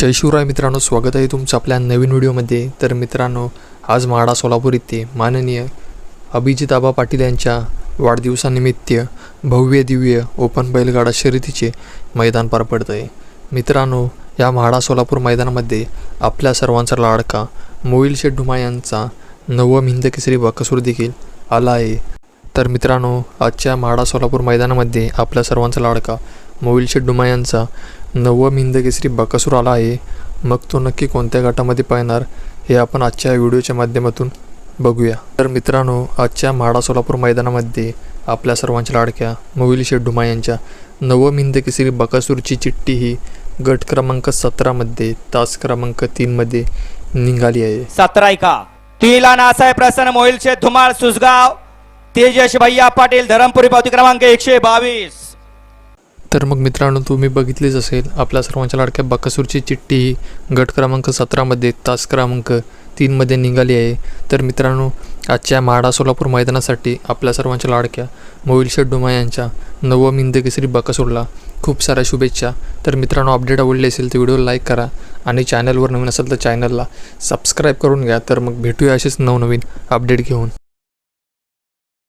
जय शिवराय मित्रांनो स्वागत आहे तुमचं आपल्या नवीन व्हिडिओमध्ये. तर मित्रांनो आज म्हाडा सोलापूर येथे माननीय अभिजिताबा पाटील यांच्या वाढदिवसानिमित्त भव्य दिव्य ओपन बैलगाडा शर्यतीचे मैदान पार पडतं आहे मित्रांनो या म्हाडा सोलापूर मैदानामध्ये आपल्या सर्वांचा लाडका मोईल शेठ ढुमा यांचा नवम हिंद केसरी बकसूर देखील आला आहे. तर मित्रांनो आजच्या म्हाडा सोलापूर मैदानामध्ये आपल्या सर्वांचा लाडका मोईल शेठ डुमा यांचा. नवम हिंद केसरी बकासूर आला आहे. मग तो नक्की कोणत्या गटामध्ये पाहणार हे आपण आजच्या व्हिडिओच्या माध्यमातून बघूया. तर मित्रांनो आजच्या म्हाडा सोलापूर मैदानामध्ये आपल्या सर्वांच्या लाडक्या मोईल शेठ डुमा यांच्या नवम हिंद केसरी बकासूरची चिठ्ठी ही गट क्रमांक सतरामध्ये तास क्रमांक तीनमध्ये निघाली आहे. सतरा का? तीला नासाहेब प्रसन्न मोहिलचे धुमाळ सुसगाव तेजस भैया पाटील धरमपुरी पावती क्रमांक एकशे बावीस. तर मग मित्रांनो तुम्ही बघितलीच असेल आपल्या सर्वांच्या लाडक्या बकासूरची चिठ्ठी ही गट क्रमांक सतरामध्ये तास क्रमांक तीनमध्ये निघाली आहे. तर मित्रांनो आजच्या म्हाडा सोलापूर मैदानासाठी आपल्या सर्वांच्या लाडक्या मोहिल शेड्डुमा यांच्या नवम हिंदकेसरी बकासूरला खूप साऱ्या शुभेच्छा. तर मित्रांनो अपडेट आवडली असेल तर व्हिडिओ लाईक करा आणि चॅनलवर नवीन असेल तर चॅनलला सबस्क्राईब करून घ्या. तर मग भेटूया असेच नवनवीन अपडेट घेऊन.